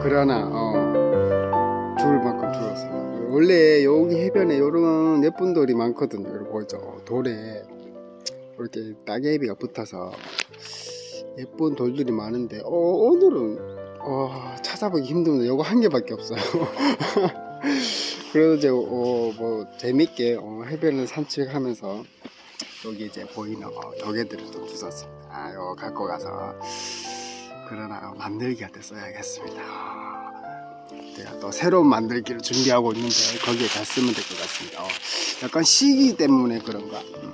그러나 어, 죽을 만큼 죽었습니다. 원래 여기 해변에 이런 예쁜 돌이 많거든요. 여러분 보이죠? 돌에 이렇게 따개비가 붙어서 예쁜 돌들이 많은데 어, 오늘은 어, 찾아보기 힘듭니다. 요거 한 개밖에 없어요. 그래도 이제 어, 뭐 재밌게 어, 해변을 산책하면서 여기 이제 보이는 어, 조개들을 좀 주웠습니다. 아, 이거 갖고 가서 그러나 만들기한테 써야겠습니다. 제가 또 새로운 만들기를 준비하고 있는데 거기에 잘 쓰면 될 것 같습니다. 어, 약간 시기 때문에 그런가. 음.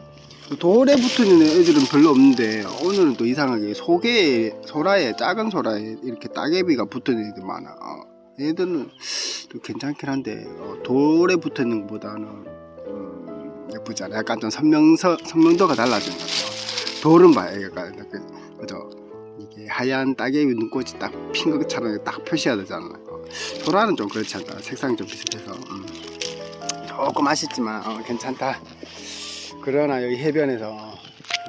돌에 붙어 있는 애들은 별로 없는데 오늘은 또 이상하게 소개 소라에 작은 소라에 이렇게 따개비가 있는 애들 많아. 어, 얘들은 또 괜찮긴 한데 어, 돌에 붙어 있는 것보다는 음, 예쁘지 않아. 약간 좀 선명서 선명도가 것 같아요. 돌은 봐요. 약간 그죠. 하얀 따개비 눈꽃이 딱 핀 것처럼 딱 표시해야 되잖아. 어, 소라는 좀 그렇지 않다. 색상이 좀 비슷해서 음, 조금 아쉽지만 어, 괜찮다. 그러나 여기 해변에서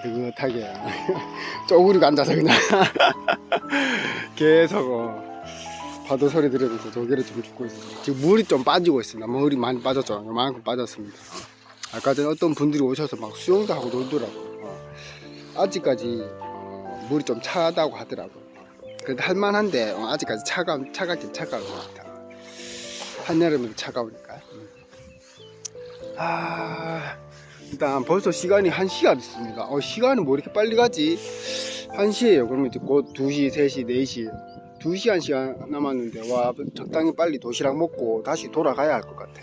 느긋하게 쪼그리고 앉아서 그냥 계속 어, 파도 소리 들으면서 조개를 좀 죽고 있어요. 지금 물이 좀 빠지고 있습니다. 물이 많이 빠졌죠. 요만큼 빠졌습니다. 어. 아까 전에 어떤 분들이 오셔서 막 수영도 하고 놀더라고요. 어. 아직까지 어, 물이 좀 차다고 하더라고요. 그래도 할만한데 어, 아직까지 차가 차갑긴 차가운 것 같아. 한여름에도 차가우니까. 음. 아 일단 벌써 시간이 1시가 됐습니다. 어, 시간은 뭐 이렇게 빨리 가지? 1시에요. 그러면 이제 곧 2시, 3시, 4시. 2시간 시간 남았는데, 와, 적당히 빨리 도시락 먹고 다시 돌아가야 할 것 같아.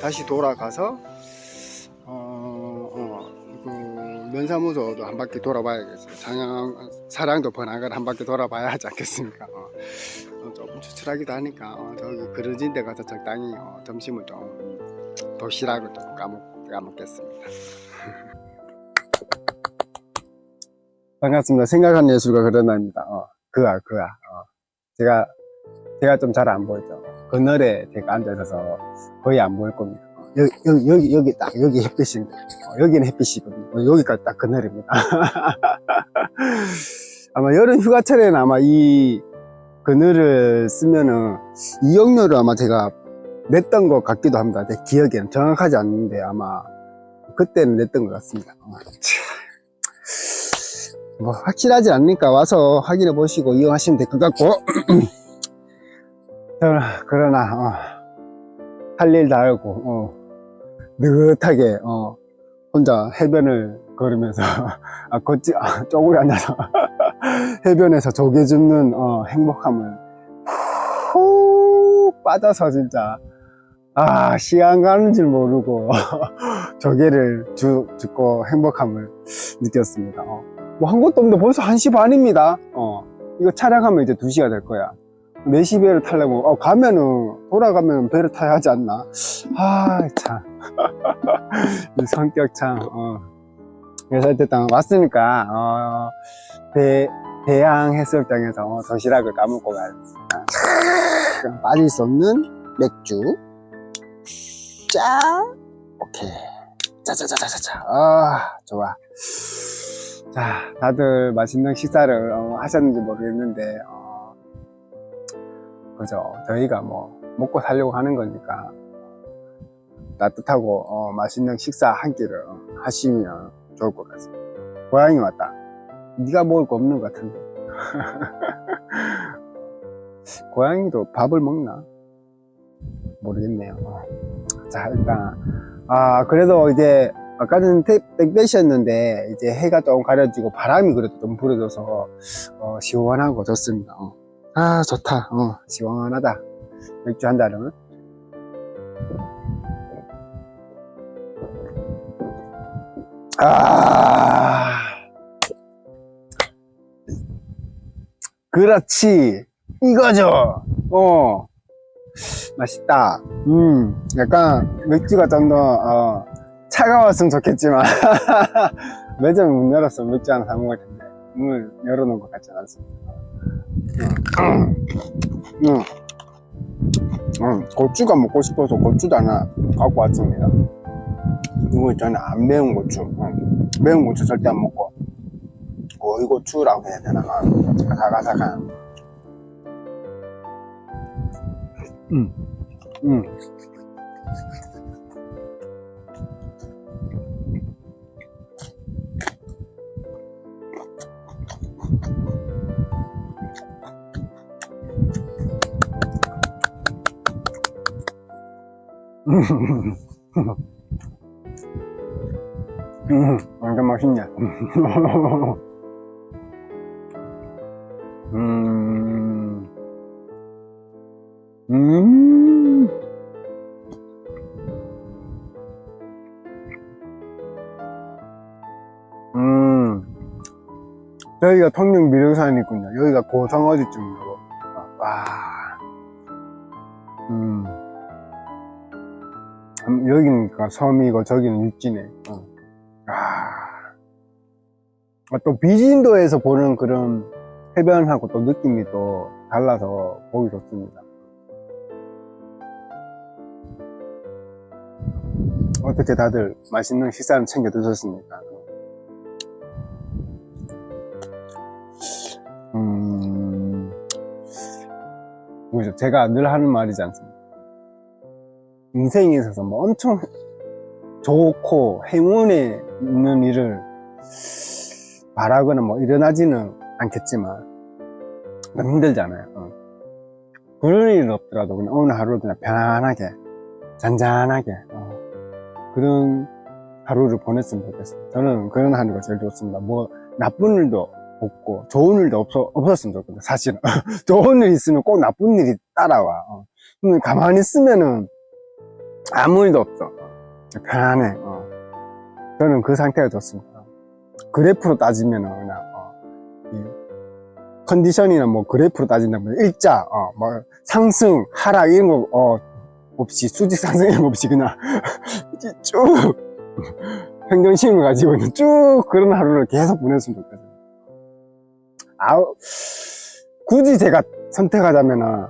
다시 돌아가서, 면사무소도 한 바퀴 돌아봐야겠어요. 상양, 사랑도 번화가를 한 바퀴 돌아봐야 하지 않겠습니까? 어, 어, 조금 추출하기도 하니까, 어, 저기 그러진 데 가서 적당히 어, 점심을 좀, 도시락을 좀 까먹고, 까먹겠습니다. 반갑습니다. 생각하는 예술가 그러나입니다. 어, 그아, 그아. 어. 제가, 제가 좀 잘 안 보이죠. 그늘에 제가 앉아 있어서 거의 안 보일 겁니다. 어, 여기, 여기, 여기, 여기 딱, 여기 햇빛인데. 어, 여기는 햇빛이거든요. 어, 여기까지 딱 그늘입니다. 아마 여름 휴가철에는 아마 이 그늘을 쓰면은 이용료를 아마 제가 냈던 것 같기도 합니다. 내 기억에는 정확하지 않는데 아마 그때는 냈던 것 같습니다. 어, 참. 뭐 확실하지 않으니까 와서 확인해 보시고 이용하시면 될 것 같고 그러나, 그러나 어, 할일다 하고 어, 느긋하게 어, 혼자 해변을 걸으면서 아, 걷지 아, 쪼그려 앉아서 해변에서 조개 줍는 어, 행복함을 푹 빠져서 진짜 아 시간 가는 줄 모르고 조개를 주, 줍고 행복함을 느꼈습니다 어. 뭐한 것도 없는데 벌써 1시 반입니다. 어. 이거 촬영하면 이제 2시가 될 거야. 4시 배를 타려면, 어, 가면은, 돌아가면 배를 타야 하지 않나? 아, 참. 이 성격 참, 어. 그래서 일단 왔으니까, 어, 배, 대양 해수욕장에서 어, 도시락을 까먹고 가야겠습니다. 참, 빠질 수 없는 맥주. 짜! 오케이. 짜자자자자자. 아, 좋아. 자, 다들 맛있는 식사를 어, 하셨는지 모르겠는데, 어, 그죠. 저희가 뭐, 먹고 살려고 하는 거니까, 따뜻하고, 어, 맛있는 식사 한 끼를 어, 하시면 좋을 것 같습니다. 고양이 왔다. 네가 먹을 거 없는 것 같은데. 고양이도 밥을 먹나? 모르겠네요. 어. 자, 일단, 아, 그래도 이제, 아까는 땡볕이었는데 이제 해가 조금 가려지고 바람이 그래도 좀 불어줘서 어, 시원하고 좋습니다. 어. 아 좋다. 어, 시원하다. 맥주 한 잔은. 아 그렇지 이거죠. 어 맛있다. 음 약간 맥주가 좀더 어, 차가웠으면 좋겠지만 매점 문 열었으면 맥주 하나 사 먹을 텐데 문을 열어놓은 것 같지 않습니다 음. 음. 음, 고추가 먹고 싶어서 고추도 하나 갖고 왔습니다 이거 있잖아요 안 매운 고추 음. 매운 고추 절대 안 먹고 오이고추라고 해야 되나 아삭아삭한 음. 음. 음, 음, 완전 맛있네. 음, 음, 음. 저희가 통영 미령산이군요. 여기가 고성 어디쯤이고. 음, 여기니까 섬이고 저기는 육지네. 어. 아. 아, 또 비진도에서 보는 그런 해변하고 또 느낌이 또 달라서 보기 좋습니다. 어떻게 다들 맛있는 식사는 챙겨 드셨습니까? 음? 제가 늘 하는 말이지 않습니까? 인생에 있어서 뭐 엄청 좋고 행운에 있는 일을 바라거나 뭐 일어나지는 않겠지만 너무 힘들잖아요. 어. 그런 일은 없더라도 그냥 오늘 하루 그냥 편안하게 잔잔하게 어, 그런 하루를 보냈으면 좋겠어요. 저는 그런 하루가 제일 좋습니다. 뭐 나쁜 일도 없고 좋은 일도 없어, 없었으면 좋겠다. 사실은 좋은 일 있으면 꼭 나쁜 일이 따라와. 어. 가만히 있으면은 아무 일도 없어. 편안해. 어. 저는 그 상태가 좋습니다. 그래프로 따지면은 그냥 어, 이 컨디션이나 뭐 그래프로 따진다면 일자, 어, 뭐 상승, 하락 이런 거 어, 없이 수직 상승 이런 거 없이 그냥 쭉 평정심을 가지고는 쭉 그런 하루를 계속 보냈으면 좋겠어요. 아우 굳이 제가 선택하자면은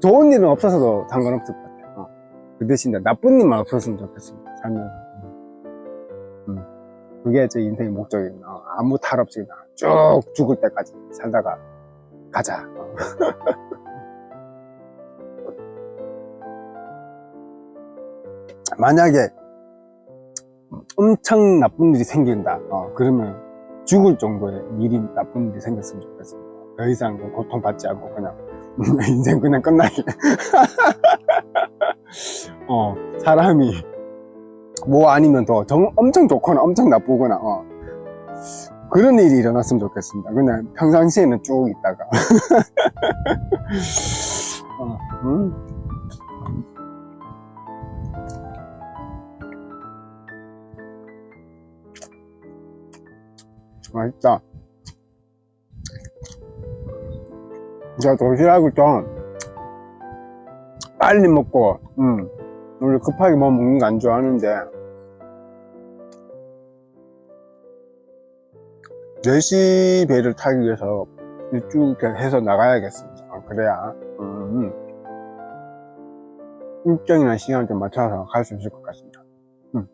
좋은 일은 없어서도 상관없을 것 같아요. 어. 그 대신에 나쁜 일만 없었으면 좋겠습니다. 살면서. 음. 그게 제 인생의 목적입니다. 어, 아무 탈 없이 쭉 죽을 때까지 살다가 가자. 어. 만약에 엄청 나쁜 일이 생긴다. 어, 그러면 죽을 정도의 일이 나쁜 일이 생겼으면 좋겠습니다. 더 이상 그 고통받지 않고 그냥 인생 그냥 끝나게. 어, 사람이 뭐 아니면 더 정- 엄청 좋거나 엄청 나쁘거나 어, 그런 일이 일어났으면 좋겠습니다. 그냥 평상시에는 쭉 있다가 어, 음. 맛있다. 제가 도시락을 좀 빨리 먹고, 음, 원래 급하게 뭐 먹는 거 안 좋아하는데, 4시 배를 타기 위해서 쭉 해서 나가야겠습니다. 어, 그래야, 음, 일정이나 시간 좀 맞춰서 갈 수 있을 것 같습니다. 음.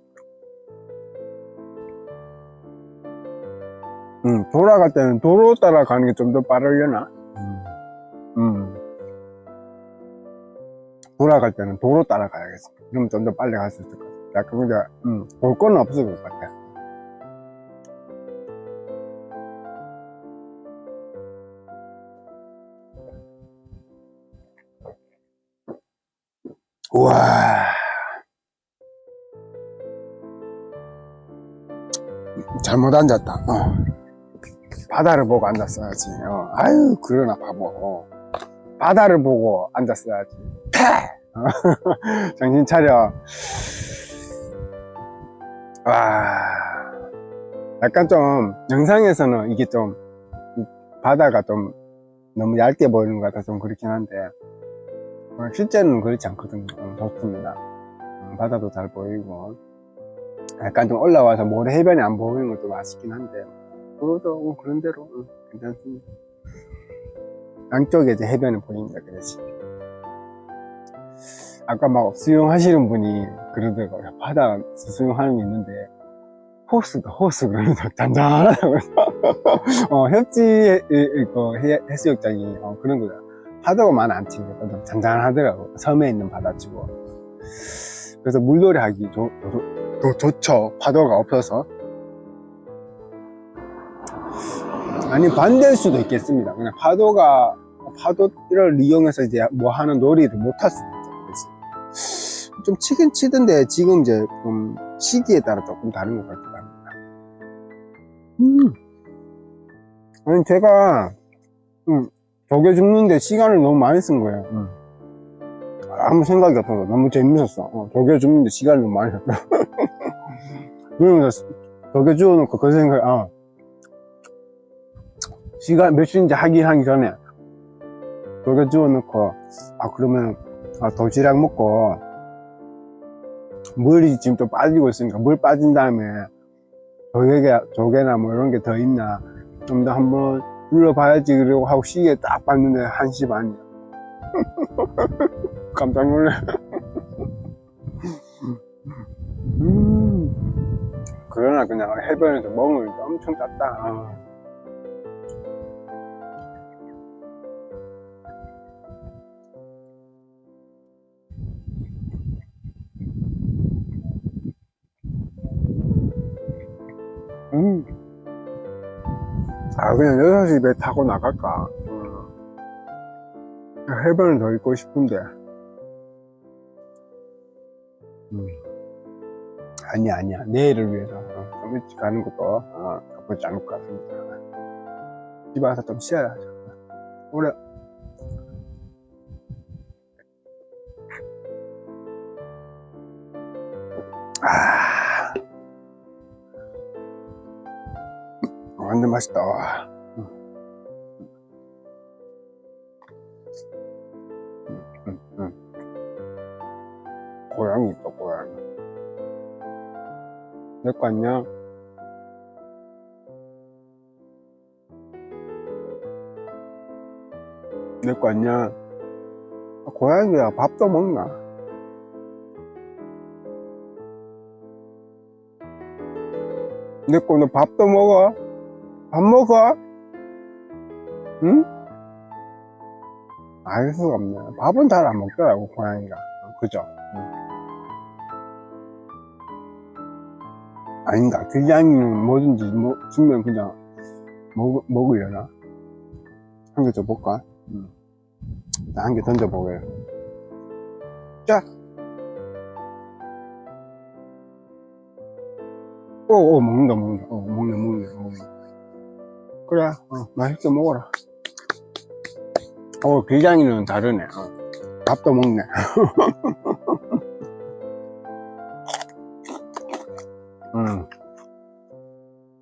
음, 돌아갈 때는 도로 따라 가는 게 좀 더 빠르려나? 돌아갈 때는 도로 따라가야겠습니다. 그러면 좀더 빨리 갈 수 있을 것 같아요. 약간 근데, 음, 볼 거는 없을 것 같아요. 우와. 잘못 앉았다. 어. 바다를 보고 앉았어야지. 어. 아유, 그러나 바보. 어. 바다를 보고 앉았어야지. 패! 어. 정신 차려. 와. 약간 좀, 영상에서는 이게 좀, 이 바다가 좀 너무 얇게 보이는 것 같아서 좀 그렇긴 한데, 어, 실제는 그렇지 않거든요. 어, 좋습니다. 음, 바다도 잘 보이고, 약간 좀 올라와서 모래 해변이 안 보이는 것도 맛있긴 한데, 그래도 어, 그런 대로 어, 괜찮습니다. 양쪽에 이제 해변이 보입니다. 그래서 아까 막 수영하시는 분이 그러더라고요. 바다에서 수영하는 게 있는데 호수다 호수. 그러면서 잔잔하다고 어, 협지 그 해- 해수욕장이 어, 그런 거야. 파도가 많이 안 치니까 좀 잔잔하더라고. 섬에 있는 바다치고. 그래서 물놀이 하기 조, 좋죠. 파도가 없어서. 아니 반대일 수도 있겠습니다. 그냥 파도가 파도를 이용해서 이제 뭐 하는 놀이를 못할 수도 좀 치긴 치던데 지금 이제 좀 시기에 따라 조금 다른 것 같기도 합니다 음. 아니 제가 음, 조개 줍는데 시간을 너무 많이 쓴 거예요. 음. 아무 생각이 없어서 너무 재밌었어. 어, 조개 줍는데 시간을 너무 많이 썼어. 그러면서 조개 주워놓고 그 생각, 아, 시간 몇 시인지 하기 하기 전에 조개 주워놓고, 아, 그러면, 아, 도시락 먹고, 물이 지금 좀 빠지고 있으니까 물 빠진 다음에 조개가, 조개나 뭐 이런 게 더 있나 좀 더 한번 둘러봐야지 그러고 하고 시계 딱 봤는데 1시 반이야. 깜짝 놀래. 음. 그러나 그냥 해변에서 먹으니까 엄청 짰다 그냥 6시 배 타고 나갈까? 어. 해변을 더 있고 싶은데. 음. 아니야 아니야. 내일을 위해서. 어, 좀 일찍 가는 것도 어, 나쁘지 않을 것 같습니다. 집에 와서 좀 쉬어야죠. 오래 아 완전 맛있다 와. 음, 음. 고양이 있다 고양이 내거 안녕 내거 안녕 아, 고양이야 밥도 먹나 내거 너 밥도 먹어 밥 먹어 응? 알 수가 없네 밥은 잘 안 먹더라고 고양이가 그죠? 응. 아닌가 길냥이는 뭐든지 뭐, 주면 그냥 먹, 먹으려나? 한 개 줘볼까? 응. 한개 던져보게요 자! 오, 오, 먹는다, 먹는다. 어, 먹네, 먹네, 먹네. 그래, 어, 맛있게 먹어라. 어, 길냥이는 다르네. 어. 밥도 먹네. 음.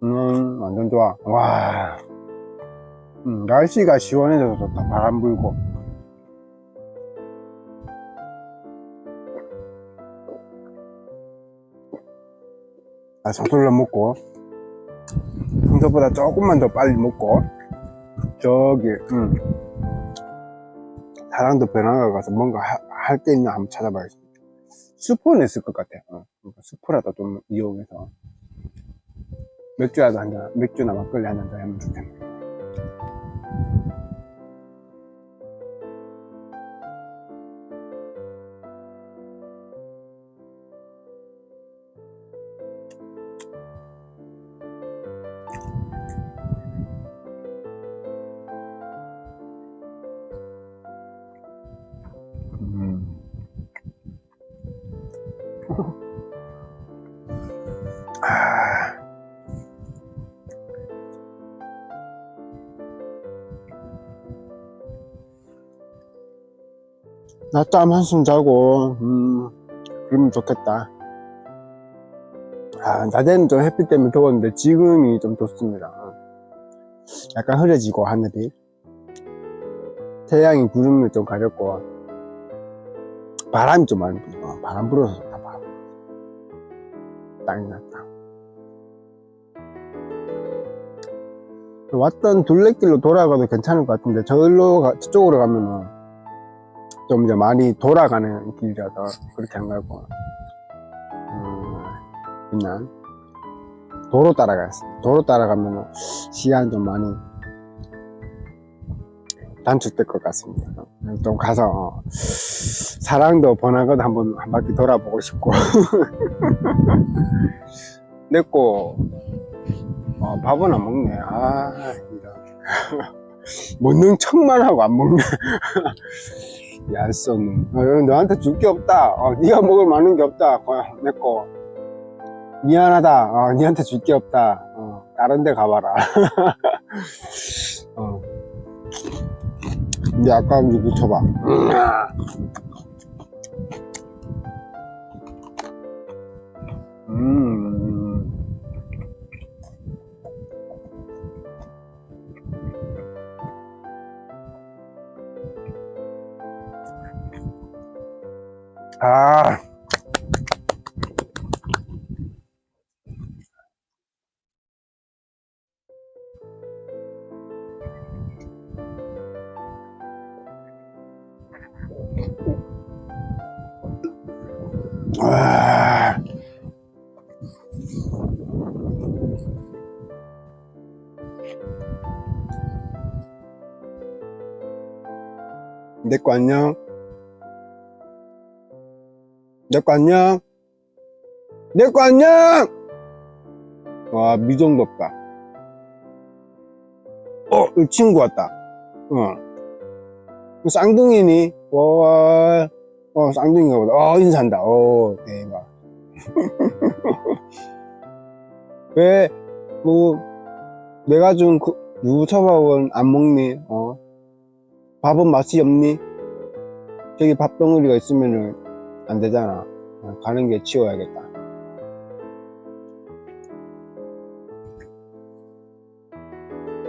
음, 완전 좋아. 와. 음, 날씨가 시원해져서 좋다. 바람 불고. 아, 서둘러 먹고. 평소보다 조금만 더 빨리 먹고. 저기, 음. 사랑도 변화가 가서 뭔가 할 게 있나 한번 찾아봐야겠습니다. 슈퍼는 있을 것 같아. 어. 그러니까 슈퍼라도 좀 이용해서 맥주라도 한 잔, 맥주나 막걸리 한잔 더 하면 좋겠네. 음. 아. 낮잠 한숨 자고, 음, 그러면 좋겠다. 아, 낮에는 좀 햇빛 때문에 더웠는데 지금이 좀 좋습니다. 약간 흐려지고 하늘이. 태양이 구름을 좀 가렸고, 바람이 좀 많이 불어. 바람 불어서 좋다, 바람. 땅이 났다. 왔던 둘레길로 돌아가도 괜찮을 것 같은데, 저기로, 가, 저쪽으로 가면은, 좀 이제 많이 돌아가는 길이라서, 그렇게 안 가고, 음, 그냥, 도로 따라가겠습니다. 도로 따라가면은, 시간 좀 많이, 단축될 것 같습니다. 좀 가서 어, 사랑도 번화가도 한번 한 바퀴 돌아보고 싶고 냈고 어, 밥은 안 먹네. 아 이런 먹는 척만 하고 안 먹네. 얄수 없는. 어, 너한테 줄 게 없다. 어, 네가 먹을 만한 게 없다. 어, 내 거 미안하다. 어, 니한테 줄 게 없다. 어, 다른 데 가봐라. 어. 근데 아까운 게 묻혀봐. 음. 아. 아. 내거 안녕. 내 거 안녕. 내 거 안녕. 와 미정도 없다. 어, 이 친구 왔다. 어. 쌍둥이니? 와, 어, 쌍둥이가 보다. 어, 인사한다. 어, 대박. 왜, 뭐, 내가 준 그, 유부초밥은 안 먹니? 어? 밥은 맛이 없니? 저기 밥덩어리가 있으면은 안 되잖아. 어, 가는 게 치워야겠다.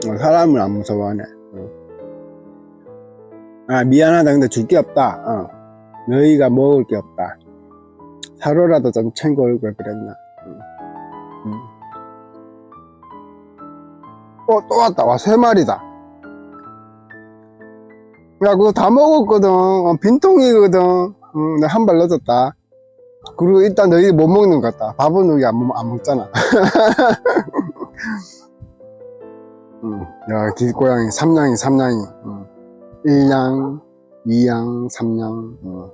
어, 사람을 안 무서워하네. 어. 아, 미안하다. 근데 줄 게 없다. 어. 너희가 먹을 게 없다. 사료라도 좀 챙겨올 걸 그랬나. 응. 응. 어, 또 왔다. 와, 세 마리다. 야, 그거 다 먹었거든. 어, 빈통이거든. 응, 내가 한발 넣어줬다. 그리고 일단 너희 못 먹는 것 같다. 밥은 여기 안, 먹- 안 먹잖아. 응. 야, 길고양이, 삼냥이, 삼냥이. 응. 1냥, 2양, 3냥. 어.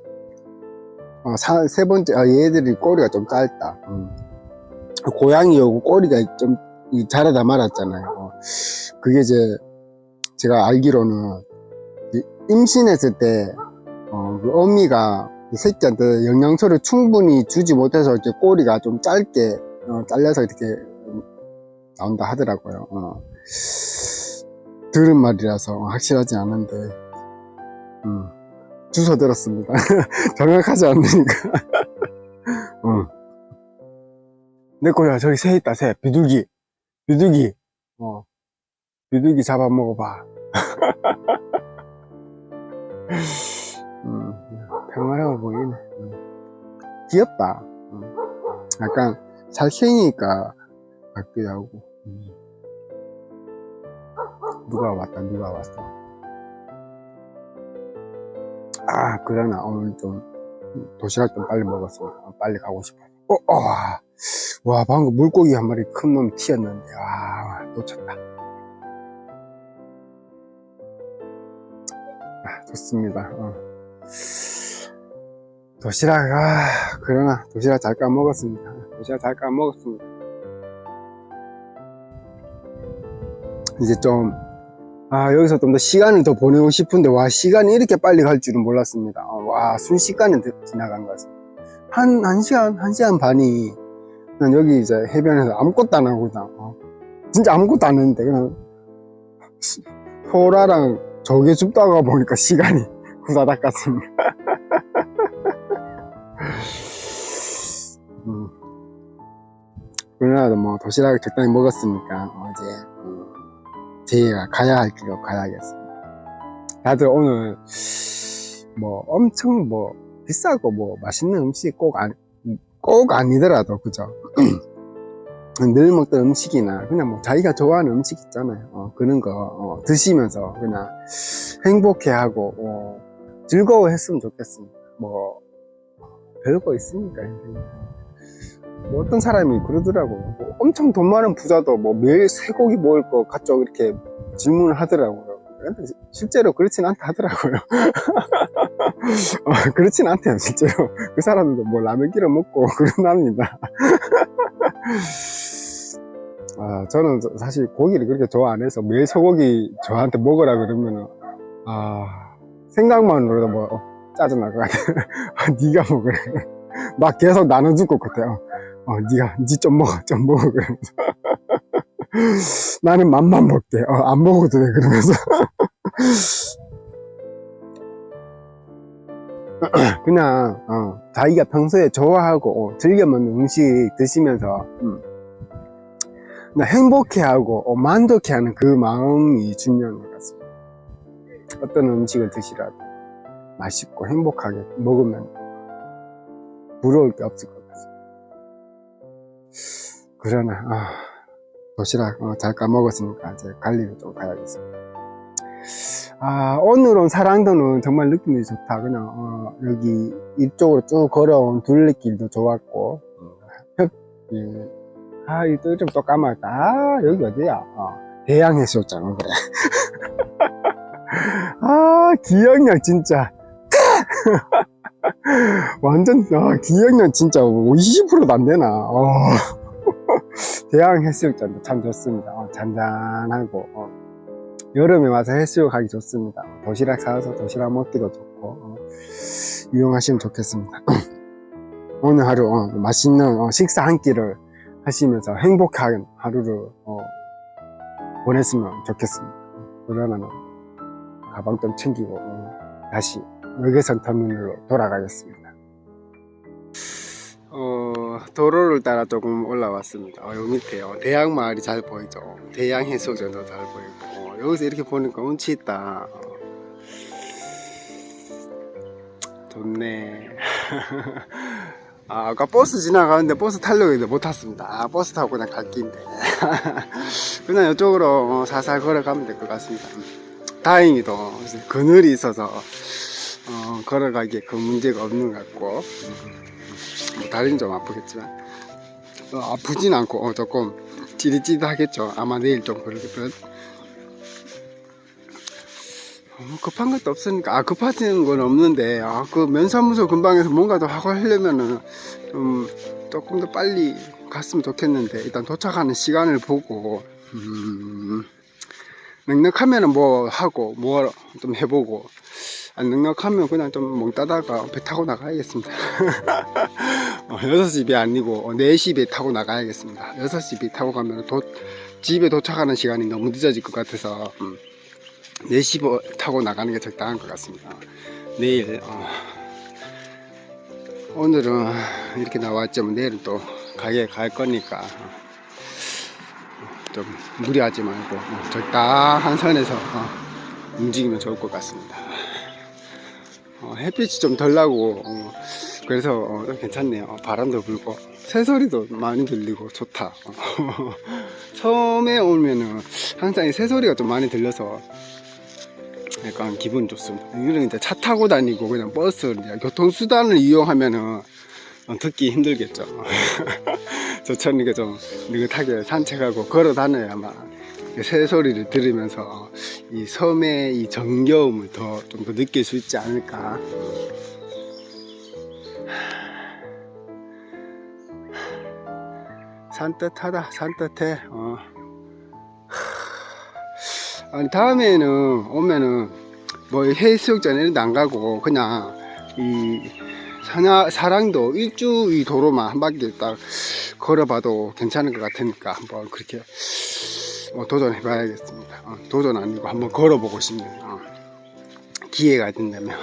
어, 사- 세 번째, 아, 얘들이 꼬리가 좀 짧다. 음. 고양이하고 꼬리가 좀 이, 자라다 말았잖아요. 어. 그게 이제 제가 알기로는 이 임신했을 때, 어, 그 어미가 이 새끼한테 영양소를 충분히 주지 못해서 이렇게 꼬리가 좀 짧게, 어, 잘려서 이렇게 나온다 하더라고요. 어. 들은 말이라서 확실하지 않은데, 음, 주워 들었습니다. 정확하지 않으니까. 응. 내 거야, 저기 새 있다, 새. 비둘기. 비둘기. 어. 비둘기 잡아 먹어봐. 음, 평화로워 보이네. 음. 귀엽다. 음. 약간 잘생기니까 같기도 하고. 음. 누가 왔다, 누가 왔어. 아, 그러나 오늘 좀 도시락 좀 빨리 먹었습니다. 어, 빨리 가고 싶어요. 어, 어, 와, 방금 물고기 한 마리 큰 놈 튀었는데, 와, 놓쳤다. 아, 좋습니다. 어. 도시락, 아, 그러나 도시락 잘 까먹었습니다. 도시락 잘 까먹었습니다. 이제 좀, 아, 여기서 좀 더 시간을 더 보내고 싶은데, 와, 시간이 이렇게 빨리 갈 줄은 몰랐습니다. 어, 와, 순식간에 드- 지나간 것 같습니다. 한, 한 시간, 한 시간 반이, 그냥 여기 이제 해변에서 아무것도 안 하고, 그냥, 어, 진짜 아무것도 안 했는데, 그냥, 시- 소라랑 저게 줍다가 보니까 시간이 후다닥 갔습니다. 그러나도 뭐 도시락을 적당히 먹었으니까, 어제, 음, 제가 가야 할 길로 가야겠습니다. 다들 오늘 뭐 엄청 뭐 비싸고 뭐 맛있는 음식 꼭 안, 꼭 아니더라도 그죠? 늘 먹던 음식이나 그냥 뭐 자기가 좋아하는 음식 있잖아요. 어, 그런 거 어, 드시면서 그냥 행복해하고 어, 즐거워했으면 좋겠습니다. 뭐 별거 있습니까? 뭐 어떤 사람이 그러더라고요. 뭐 엄청 돈 많은 부자도 뭐 매일 쇠고기 먹을 것 같죠? 이렇게 질문을 하더라고요. 근데 시- 실제로 그렇진 않다 하더라고요. 어, 그렇진 않대요, 실제로. 그 사람들도 뭐 라면 끼러 먹고 그런답니다. 아, 저는 사실 고기를 그렇게 좋아 안 해서 매일 소고기 저한테 먹으라 그러면은, 아, 생각만으로도 뭐, 어, 짜증날 것 같아요. 아, 니가 먹으래. 막 계속 나눠줄 것 같아요. 어, 니가, 니 좀 먹어, 좀 먹어. 그러면서. 나는 맛만 먹게. 어, 안 먹어도 돼. 그러면서. 그냥, 어, 자기가 평소에 좋아하고, 어, 즐겨 먹는 음식 드시면서, 음, 행복해하고, 어, 만족해하는 그 마음이 중요한 것 같습니다. 어떤 음식을 드시라도 맛있고 행복하게 먹으면 부러울 게 없을 것 같습니다. 그러나, 아, 도시락 어, 잘 까먹었으니까 이제 갈리로 좀 가야겠습니다. 아, 오늘 온 사랑도는 정말 느낌이 좋다. 그냥, 어, 여기 이쪽으로 쭉 걸어온 둘레길도 좋았고, 어, 예. 아, 이또좀또 까먹었다. 아, 여기 어디야? 어, 대양해수욕장, 어, 그래. 아, 기억력 진짜. 완전, 아, 기억력 진짜 20%도 안 되나. 어. 대양 해수욕장도 참 좋습니다. 어, 잔잔하고 어, 여름에 와서 해수욕하기 좋습니다. 어, 도시락 사서 도시락 먹기도 좋고 어, 이용하시면 좋겠습니다. 오늘 하루 어, 맛있는 어, 식사 한 끼를 하시면서 행복한 하루를 어, 보냈으면 좋겠습니다. 어, 그러면 가방 좀 챙기고 어, 다시 외계선 터미널로 돌아가겠습니다. 어, 도로를 따라 조금 올라왔습니다. 어, 여기 밑에 어, 대양 마을이 잘 보이죠. 대양 해수욕장도 잘 보이고 어, 여기서 이렇게 보니까 운치 있다. 어. 좋네. 아, 아까 버스 지나가는데 버스 타려고 했는데 못 탔습니다. 아, 버스 타고 그냥 갈 길인데. 그냥 이쪽으로 어, 살살 걸어가면 될 것 같습니다. 음. 다행히도 그늘이 있어서 어, 걸어가기에 그 문제가 없는 것 같고. 음. 뭐 다리는 좀 아프겠지만. 어, 아프진 않고 어, 조금 찌릿찌릿하겠죠. 아마 내일 좀 그러겠든 어, 뭐 급한 것도 없으니까. 아 급하지는 건 없는데. 아, 그 면사무소 근방에서 뭔가 더 하고 하려면은 좀 조금 더 빨리 갔으면 좋겠는데. 일단 도착하는 시간을 보고. 음, 넉넉하면은 뭐 하고 뭐 좀 해보고 안 넉넉하면 그냥 좀 멍 따다가 배 타고 나가야겠습니다. 어, 6시 배 아니고 어, 4시 배 타고 나가야겠습니다. 6시 배 타고 가면 도, 집에 도착하는 시간이 너무 늦어질 것 같아서 음, 4시 배 타고 나가는 게 적당한 것 같습니다. 내일 어, 오늘은 이렇게 나왔지만 내일은 또 가게 갈 거니까 어, 좀 무리하지 말고 어, 적당한 선에서 어, 움직이면 좋을 것 같습니다. 어, 햇빛이 좀 덜 나고 어, 그래서 어, 좀 괜찮네요. 어, 바람도 불고 새소리도 많이 들리고 좋다. 어, 처음에 오면은 항상 이 새소리가 좀 많이 들려서 약간 기분 좋습니다. 이거는 이제 차 타고 다니고 그냥 버스 교통수단을 이용하면은 어, 듣기 힘들겠죠. 저처럼 이렇게 좀 느긋하게 산책하고 걸어 다녀야만 이 새소리를 들으면서 이 섬의 이 정겨움을 더 좀 더 느낄 수 있지 않을까. 산뜻하다, 산뜻해. 어. 아니 다음에는 오면은 뭐 해수욕장 이런 데안 가고 그냥 이 사나, 사랑도 일주 이 도로만 한 바퀴 딱 걸어봐도 괜찮을 것 같으니까 한번 그렇게 어, 도전해 봐야겠습니다. 어, 도전 아니고 한번 걸어보고 싶네요. 어. 기회가 된다면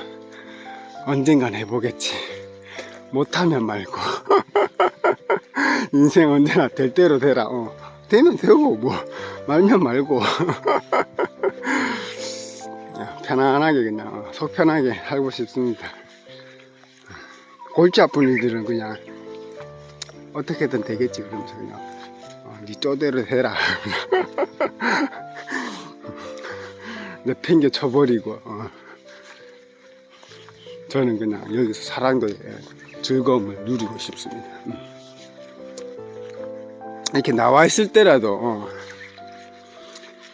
언젠간 해보겠지. 못하면 말고 인생 언제나 될 대로 되라. 어. 되면 되고 뭐 말면 말고 편안하게 그냥 어, 속 편하게 살고 싶습니다. 골치 아픈 일들은 그냥 어떻게든 되겠지 그러면서 그냥 어, 네 쪼대로 해라. 내팽겨 쳐버리고 어. 저는 그냥 여기서 사랑도의 즐거움을 누리고 싶습니다. 음. 이렇게 나와 있을 때라도 어,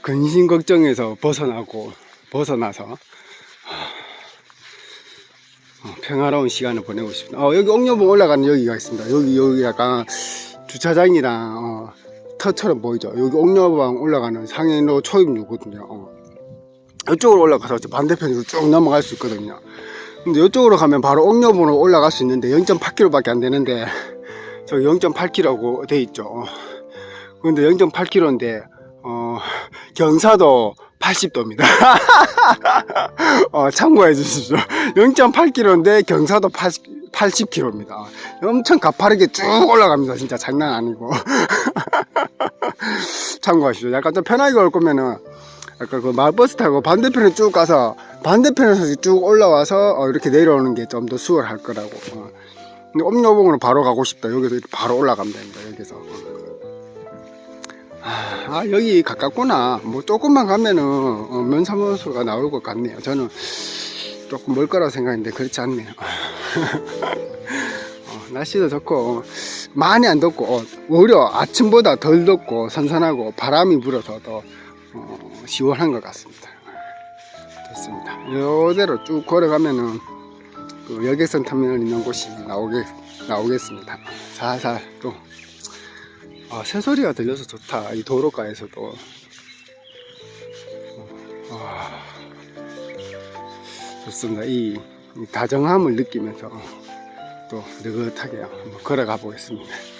근심 걱정에서 벗어나고 벗어나서 어, 평화로운 시간을 보내고 싶습니다. 어, 여기 옥녀봉 올라가는 여기가 있습니다. 여기 여기 약간 주차장이랑 어, 터처럼 보이죠. 여기 옥녀봉 올라가는 상해로 초입로거든요. 어. 이쪽으로 올라가서 저 반대편으로 쭉 넘어갈 수 있거든요. 근데 이쪽으로 가면 바로 옥녀봉으로 올라갈 수 있는데 0.8km밖에 안 되는데 저 0.8km라고 돼 있죠. 어. 근데 0.8km인데 어, 경사도 80도입니다. 어, 참고해 주십시오. 0.8km인데 경사도 80, 80km입니다. 엄청 가파르게 쭉 올라갑니다. 진짜 장난 아니고. 참고하십시오. 약간 좀 편하게 올 거면은 아까 그 마을버스 타고 반대편에 쭉 가서 반대편에서 쭉 올라와서 어, 이렇게 내려오는 게 좀 더 수월할 거라고. 어. 근데 옴녀봉으로 바로 가고 싶다. 여기서 바로 올라가면 됩니다. 여기서. 아, 아, 여기 가깝구나. 뭐 조금만 가면은 어, 면사무소가 나올 것 같네요. 저는 조금 멀 거라고 생각했는데 그렇지 않네요. 어, 날씨도 좋고 많이 안 덥고 어, 오히려 아침보다 덜 덥고 선선하고 바람이 불어서 더 어, 시원한 것 같습니다. 좋습니다. 이대로 쭉 걸어가면은 그 여객선 터미널 있는 곳이 나오게 나오겠습니다. 살살 또 아, 새소리가 들려서 좋다. 이 도로가에서도. 아, 좋습니다. 이, 이 다정함을 느끼면서 또 느긋하게 걸어가 보겠습니다.